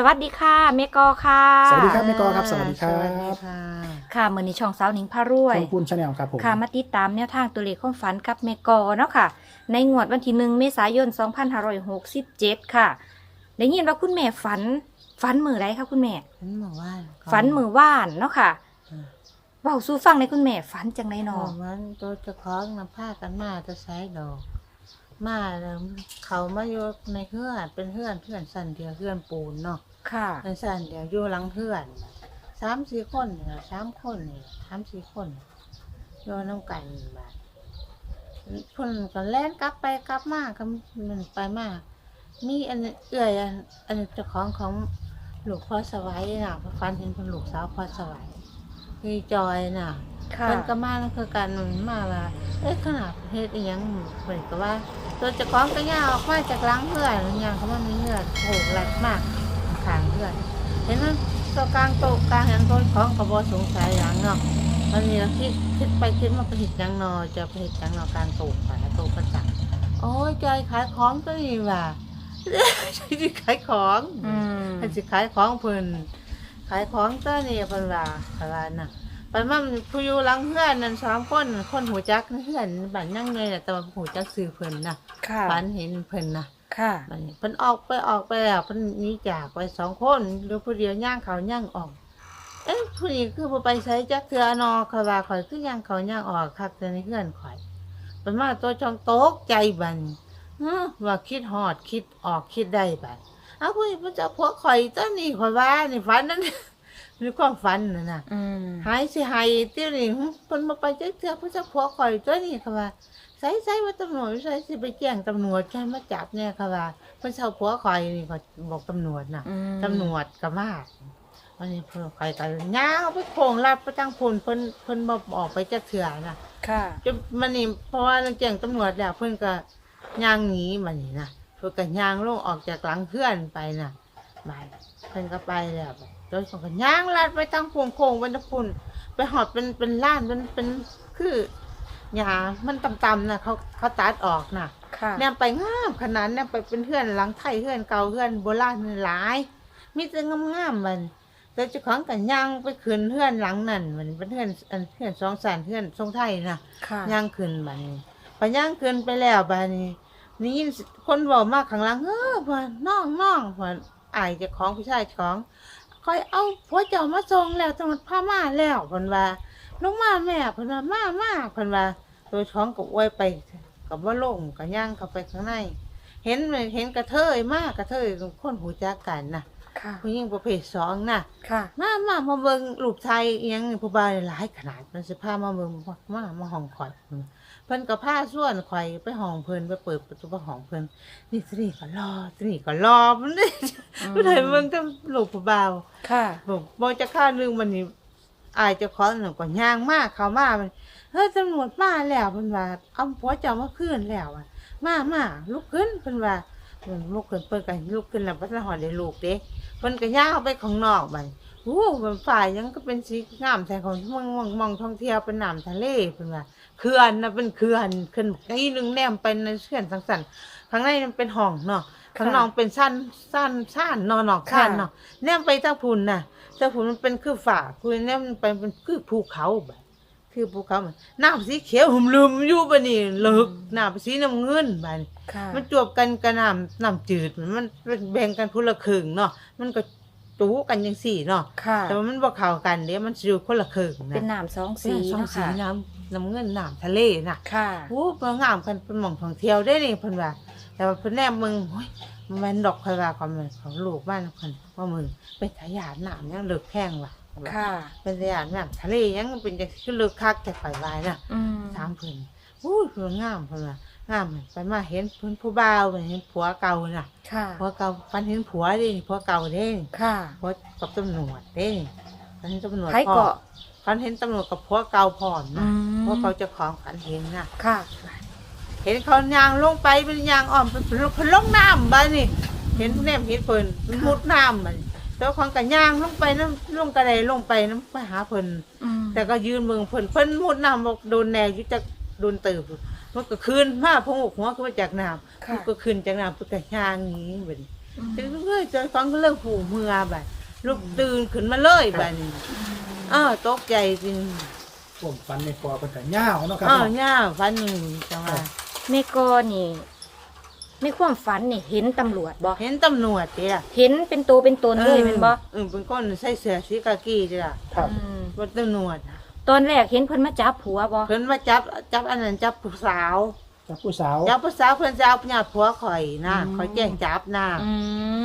สวัสดีค่ะเมกอค่ะ สวัสดีครับแม่กอครับสวัสดีครับ สวัสดีค่ะค่ะมือนี้ช่องสาวหนิงพารวยทองพูนชาแนลครับผม ค่ะมาติดตามแนวทางตัวเลขความฝันกับเมกอเนาะค่ะ ในงวดวันที่หนึ่งเมษายน 2567 ค่ะ ได้ยินว่าคุณแม่ฝัน ฝันมือไรคะคุณแม่ฝันเมื่อวานฝันมือว่านเนาะค่ะอืมเว้าสู่ฟังในอยคุณแม่ฝันจังไดนนอมันตัวเจะคล้าของนำผ้ากันมาจะใช้ดอก มาแล้วเขามาอยู่ในเฮือนเป็นเฮือนเฮือนสันเดียวเฮือนปูนเนาะค่ะเป็นสันเดียวอยู่หลังเฮือนสามสี่คนเนี่ยสามคนเนี่ยสามสี่คนอยู่น้ำกันบาดคนก็แล่นกลับไปกลับมาก็มันไปมามีอันเอื่อยอันอันเจ้าของของลูกพ่อสวัยน่ะเพราะฟันเห็นเป็นลูกสาวพ่อสวัยคือจอยน่ะ ค่ะ มันก็มาแล้วคือการมันมาว่าเอ้ยขนาดเฮ็ดอีหยังเหมือนกับว่าตัวเจ้าของก็ย่างออกมาจากหล้างเพื่อนย่างเขามามีเพื่อนโหหลักมากขางเพื่อนเห็นไหมตัวกลางโตะกลางเห็นต้นของกระบอกสงสัยอย่างเนาะมันมีเราคิดคิดไปคิดมาไปเห็ดหยังนอจะไปเห็ดหยังนอกลางโต๊ะขายโตะประจักษ์โอ้ยใจขายของตัวนี้ว่ะใช่ขายของอืม มันสิขายของเพิ่นขายของตัวนี้เพิ่นว่าขายว่าน่ะ ไปมันผู้อยู่หลังเพื่อนนั่นสามคนคนหูจักเพื่อนบ้านนั่งเลยน่ะแต่ว่าหูจักซื้อเพิ่นน่ะค่ะ ฝันเห็นเพิ่นน่ะค่ะ บัดนี้เพิ่นออกไปออกไปแล้วเพิ่นหนีจากไปสองคนเหลือผู้เดียวย่างเขาย่างออก เอ๊ะผู้นี้คือบ่ไปใช้จักเทื่อนอเขาว่าข่อยคือย่างเขาย่างออกคักแต่ในเพื่อนข่อยเพิ่นมาตัวจองโต๊กใจบัดนฮึว่าคิดฮอดคิดออกคิดได้บัดเอาผู้นี้เพิ่นจะพวกข่อยตัวนี้ข่อยว่านี่ฝันนั่น มีความฝันน่ะนะอืมหายสิหายเตี้ยนี่หึเพิ่นมาไปเจ๊เทื่อเพิ่นจะพวกข่อยตัวนี้ค่ะว่าใส่ใส่ว่าตำรวจใส่สิไปแจ้งตำรวจใช่มาจับเนี่ยค่ะว่าเพิ่นเช่าผัวข่อยนี่ก็บอกตำรวจน่ะ อืมตำรวจก็มาวันนี้เพิ่นข่อยก็ย่างเอาไปโคงลัดไปตั้งพูนเพิ่นเพิ่นบ่ออกไปจักเทื่อน่ะ ค่ะจนมันนี่เพราะว่าแจ้งตำรวจแล้วเพิ่นก็ย่างหนีมันนี่นะเพิ่นก็ย่างลงออกจากหลังเพื่อนไปน่ะบายเพิ่นก็ไปแล้ว โดยส่งกันย่างลาดไปตั้งพวงโค้งบรรทุนไปหอดเป็นเป็นล้านเป็นเป็นคือหญ้ามันต่ำๆน่ะเขาเขาตัดออกน่ะค่ะแนมไปงามขนาดแนมไปเป็นเพื่อนหลังไทยเพื่อนเก่าเพื่อนโบราณหลาย มีแต่งามๆมันแต่เจ้าของกันย่างไปคืนเพื่อนหลังนั่นมันเป็นเพื่อนอันเพื่อนสองสานเพื่อนทรงไทยน่ะค่ะย่างขึ้นบัดนี้พอย่างขึ้นไปแล้วบัดนี้นี่ยินคนบอกมากข้างหลังเออพ่อน้องน้องพ่ออายเจะของผู้ชายเจ้าของ คอยเอาผัวเจ้ามาทรงแล้วจังหวัดพม่าแล้วเพิ่นว่าลงมาแม่เพิ่นว่ามามาเพิ่นว่าตัวท้องกับอวยไปกับว่าลงกับย่างเข้าไปข้างใน เห็นเห็นกระเทยมากกระเทยคนหูจักกันน่ะ ค่ะ ผู้หญิงประเภทสองน่ะ ค่ะ มามามาเบิ่งรูปไทยอิหยังผู้บ่าวหลายขนาดมันสิพามาเบิ่งมามาห้องข่อยเพิ่นก็พาส่วนข่อยไปห้องเพิ่นไปเปิดประตูไปห้องเพิ่นนี่สินี่ก็รอสินี่ก็รอมันนี่ผู้ใดเบิ่งแต่รูปผู้บ่าวค่ะ บอกบ่จะค่านึงมันนี่อายเจะขอหนึ่งก็ย่างมากเข้ามามันเฮ้ยตำรวจมาแล้วเพิ่นว่าเอาผัวเจ้ามาคืนแล้วอะมามาลุกขึ้นเพิ่นว่าเพิ่น ลุกขึ้นเพิ่นก็ลุกขึ้นแล้วบ่ทันหอดได้ลูกเด้เพิ่นก็ย่างออกไปข้างนอกบัดโอ้มันฝ่ายยังก็เป็นสีงามแท้ของมองมองมองท่องเที่ยวเป็นน้ำทะเลเพิ่นว่าเขื่อนน่ะเป็นเขื่อนขึ้นนี่นึงแนมไปในเขื่อนสังสรรค์ข้างในมันเป็นห้องเนาะข้างนอกเป็นสั้นสั้นสั้นนอนนอกสั้นเนาะแนมไปทางพุ่นน่ะทางพุ่นมันเป็นคือฝ่าคุณแนมไปเป็นคือภูเขาบัด คือภูเขามันน้ำสีเขียวหุ่มลืมอยู่บัดนี้เลิกน้ำสีน้ำเงินบัดนี้ค่ะมันจวบกันกระน้ำน้ำจืดมันมันแบ่งกันพุละครึ่งเนาะมันก็จูกันยังสี่เนาะค่ะ แต่ว่ามันบ่เข้ากันเด้มันสิอยู่คนละครึ่งนะเป็นน้ำสองสีสีช่องเนาะสีค่ะน้ำน้ำเงินน้ำทะเลน่ะ ค่ะ โอ้เพิ่นงามกันเป็นหม่องท่องเที่ยวได้นี่เพิ่นว่า แต่ว่าเพิ่นแนมมึงโอ้ยมันแม่นดอกค่อยว่าความนของลูกบ้านเพิ่นว่ามึงเป็นทายาทน้ำยังเลิกแพงว่ะ ค่ะ เป็นทายาทน้ำทะเลยังเป็นจังคือเลิกคักแต่ข่อยว่าน่ะ อืมถามเพิ่นอู้ยเพิ่นงามเพิ่นว่างามไปมาเห็นเพิ่นผู้บ่าวเห็นผัวเก่าน่ะค่ะ ผัวเก่าฟันเห็นผัวเด้ผัวเก่าเด้ค่ะผัวกับตำรวจเด้ฟันเห็นตำรวจใครพร้อเกาะมฟันเห็นตำรวจกับผัวเก่าพร้อมอืนะมผัวเก่าเจ้าของฟันเห็นน่ะ ค่ะ เห็นเขายางลงไปเป็นยางอ้อมเป็นเพิ่นลงน้ำบ้านี่ เห็นแนมเห็นเพิ่นมันมุดน้ำมัน เจ้าของกับยางลงไปน้ำลงกระไดลงไปน้ำไปหาเพิ่นอืมแต่ก็ยืนเมืองเพิ่นเพิ่นมุดน้ำบอกโดนแนวอยู่จากโดนตืบมันก็คืนมาพงกหัวขึ้นมาจากน้ำค่ะ มันก็คืนจากน้ำเพิ่นก็ย่างหนี้เบิ่นจังเอ้ยเจอฟังก็เริ่มหูเมื่อแบบลูกตื่นขึ้นมาเลยแบบนี้อ้าวตกใจจริงผมฟันในคอเป็นแต่ย่าวเนาะครับอ้าวเนาะ ย่าฟันหนึ่งจังว่าแม่กอนี่ ในความฝันนี่เห็นตำรวจบ่เห็นตำรวจเด้อเห็นเป็นตัวเป็นตนเลยเป็นบ่เออเป็นคนใส่เสื้อสีกากีเด้อครับอืมเป็นตำรวจตอนแรกเห็นเพิ่นมาจับผัวบ่เพิ่นมาจับจับอันนั้นจับผู้สาวจากผู้สาว จับผู้สาวเพิ่นจะเอาญาติผัวข่อยนะอืม ข่อยแจ้งจับนะอื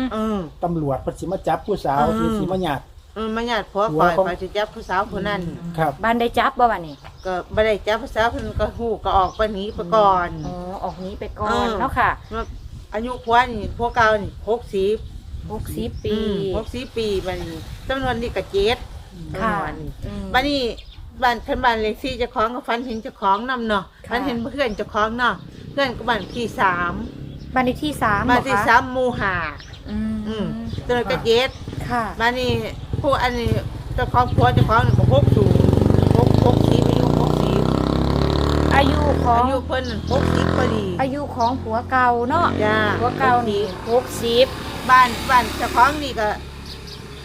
ม เออ ตำรวจเพิ่นสิมาจับผู้สาวอืมที่สิมาหยาด เออมาญาติผัวข่อยผัวของ ข่อยจะจับผู้สาวคนนั้น ครับ บ้านได้จับบ่วะนี่ก็บ่ได้จับผู้สาวเพิ่นก็ฮู้ก็ออกไปหนีไปก่อน อ๋อออกหนี้ไปก่อเอนอ เนาะค่ะว่าอายุผัวนี่ผัวเก่านี่60 60ปีหกสิบปีบัดนี้จำนวนนี่ก็เจ็ดค่ะ จำนวนนี่อืมบัดนี้บ้านคันบ้านเลขที่เจ้าของก็ฝันเห็นเจ้าของนํเนาะค่ะฝันเห็นเพื่อนเจ้าของเนาะเพื่อนก็บ้านที่สามบ้านเลขที่สามบ้านที่เหรอคะสามหมู่ห้าอือืมมจำนวนก็เจ็ดค่ะ บ้านนี้ ผู้อันนี้เจ้าของผัวเจ้าของนี่ก็หกสูงหกหกสิบอายุหกสิบอายุของอายุเพิ่นนั่นหกสิบพอดีอายุของผัวเก่าเนาะจ้าผัวเก่านี่หกสิบบ้านบ้านเจ้าของนี่ก็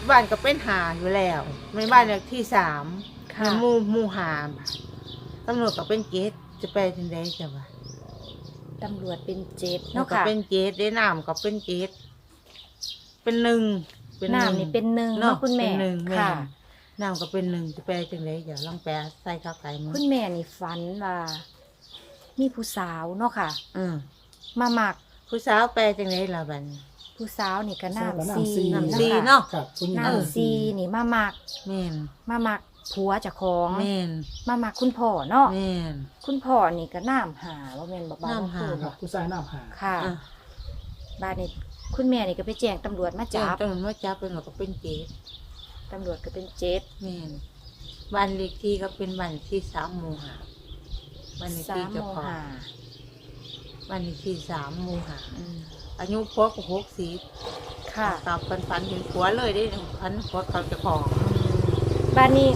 บ้านก็เป็นหาอยู่แล้วไม่บ้านเลขที่สามค่ะ หมู่หมู่หามตำรวจก็เป็นเกตจะไปถึงได้จ้ะวะตำรวจเป็นเจ็ดแล้วเนาะก็ค่ะเป็นเกตได้น้ำก็เป็นเกตเป็นหนึ่ง เป็หงน้ำนี่เป็นหนึ่งเนาะเนาะคุณแม่เป็นหนึ่งแม่ค่ะ น้ำก็เป็นหนึ่งจะไปถึงได้อย่าลองแปลใส่ข้าวไก่มึงคุณแม่นี่ฝันว่ามีผู้สาวเนาะค่ะ อืมมาหมักผู้สาวแปลจังไรล่ะบัดน ผู้สาวนี่ก็ทราบว่าน้ำซีน้ำซีน้ำซีเนาะเนาะ ครับคุณหญิงน้ำซีนี่มาหมักแม่นมาหมักผัวเจ้าของแม่นมาหมักคุณพ่อเนาะแม่น คุณพ่อนี่ก็น้ำหาว่าแม่นบอกบ้าน้ำหา ครัเนาะบผู้ชายน้ำหาค่ะ อะ บ้านนี้คุณแม่นี่ก็ไปแจ้งตำรวจมาจ้าจับตำรวจมาจับเป็นก็เป็นเกตตำรวจก็เป็นเจ็ดแม่นบ้านเลขที่ก็เป็นบ้านเลขที่สามหมู่ห้าบ้านเลขสาที่มโมเจ้าของหาบ้านเลขที่สามหมู่ห้าอืมอายุผัวก็หกสิบค่ะตอบฟันฟันเห็นผัวเลยได้ฟันผัวเขาเจะของบ้านนี้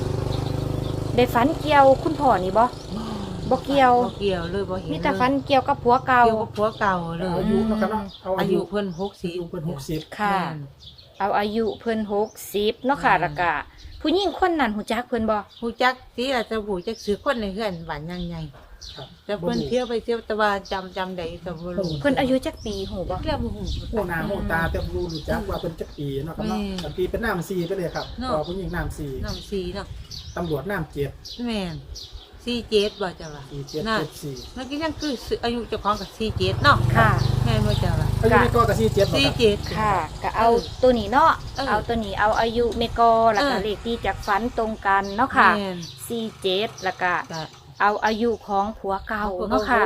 ได้ฝันเกี่ยวคุณพ่อนี่บ่บ่ เกี่ยว บ่เกี่ยวเลยบ่เห็นมีแต่ฝันเกี่ยวกับผัวเก่า เกี่ยวกับผัวเก่าเลยอายุเนาะครับเนาะเอาอาอายุยุเพิ่นหกสิอายุเพิ่นหกสิบค่ะ เอาอายุเพิ่นหกสิบเนาะค่ะอืมแล้วก็ผู้หญิงคนนั้นหูจักเพิ่นบ่หูจักที่อาจจะหูจักซื้อคนในเฮือนบ้านยังไงครับแต่เพิ่นเที่ยวไปเที่ยวแต่ว่าจำจำได้ก็บ่รู้เพิ่นอายุจักปีหูบ่เรียกบ่ฮู้โอ้หน้าโอ้ตาแต่รู้รู้จักว่าเป็นจักปีเนาะครับเนาะแม่บางทีเป็นน้ำซีไปเลยครับเนาะพอผู้หญิงน้ำซีน้ำสีเนาะตำรวจน้ำเจ็ดแม่น สี่เจ็ดบ่จ้ะว่าสี่เจ็ดน่ะเจ็ดสี่มันก็ยังคือซื้ออายุเจ้าของกับสี่เจ็ดเนาะค่ะ แม่นบ่จ้ะว่าอายุนี่ก็กับสี่เจ็ดบ่สี่ครับเจ็ด ค่ะก็เอาตัวนี้เนาะเออเอาตัวนี้เอาอายุเมกอแล้วก็เออ เลขที่จากฝันตรงกันเนาะค่ะแม่น47แล้วก็จ้ะเอาอายุของผัวเก่าเนาะค่ะ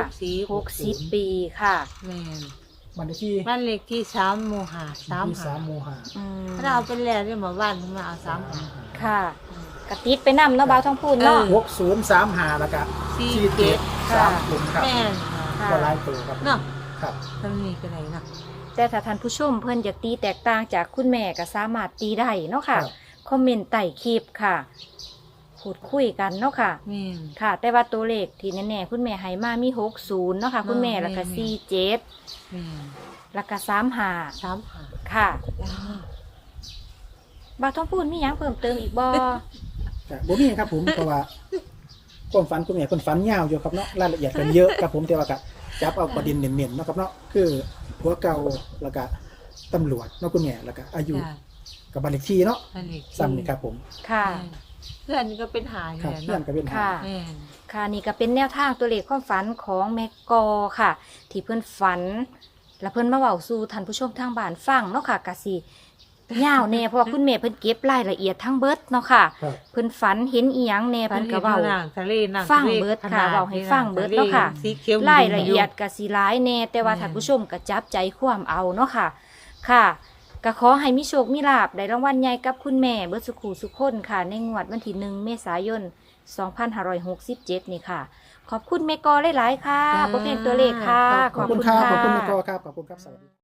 หกสิบ60ปีค่ะ แม่นบันเลขที่บ้านเลขที่สามหมู่ห้าสามที่หาสามโมหะอืมถ้าเอาเป็นแล้วเนี่ยหมาบ้านมาเอาสามหาค่ะ กระติดไปนำเนาะบ่าวท้องพูนเนาะเออหกศูนย์สามหาแล้วก็สี่สี่เจ็เจ็ดดค่ะสามกลุ่มครับแม่นค่ะ ก็หลายตัวครับเนาะครับ ทำนี่ก็ได้เนาะ แต่ถ้าท่านผู้ชมเพิ่นอยากตีแตกต่างจากคุณแม่ก็สามารถตีได้เนาะค่ะ ครับ คอมเมนต์ใต้คลิปค่ะพูดคุยกันเนาะค่ะ แม่น ค่ะ แต่ว่าตัวเลขที่แน่ๆคุณแม่ให้มามี60เนาะค่ะ คุณแม่แล้วก็แม่น47แม่นแล้วก็35สามหาค่ะจ้าบ่าวท้องพูนมีหยังเพิ่มเติมอีกบ่ แต่บ่มีครับผมเพราะว่าความฝันคุณแม่คนฝันยาวอยู่ครับเนาะรายละเอียดกันเยอะครับผมแต่ว่าก็จับเอาประเด็นเน้นๆเนาะครับเนาะคือผัวเก่าแล้วก็ตำรวจเนาะคุณแม่แล้วก็อายุจ้ากับบันเลขที่เนาะอันนี้ซ้ำนี่ครับผมค่ะแม่นเพื่อนก็เป็นหาอยู่ครับแล้วเพื่อนเนาะก็เป็นหาค่ะ แม่น ค่ะนี่ก็เป็นแนวทางตัวเลขความฝันของแม่กอค่ะ ที่เพื่อนฝัน และเพื่อนมาเว้าสู่ท่านผู้ชมทางบ้านฟังเนาะค่ะกะสิ ยาวแน่เพราะว่าคุณแม่เพิ่นเก็บรายละเอียดทั้งเบิดเนาะค่ะ ครับ เพิ่นฝันเห็นอีหยังแน่เพิ่นก็เว้าน้ำทะเลน้ำฟังทะลเบิดค่ะขนเว้าให้ฟังเบิดเนาะค่ะทสีเขียวรายละเอียดกะสิหลายแน่แต่ว่าแม่นท่านผู้ชมก็จับใจความเอาเนาะค่ะ ค่ะก็ขอให้มีโชคมีลาบได้รางวัลใหญ่กับคุณแม่เบิดสุขูสุขคนค่ะ ในงวดวันที่หนึ่งเมษายน 2567 นี่ค่ะ ขอบคุณเมกอหลายๆค่ะจ้าบ่เป็นตัวเลขค่ะ ขอบคุณครับะขอบคุณแม่กอครับขอบคุณครับสวัสดี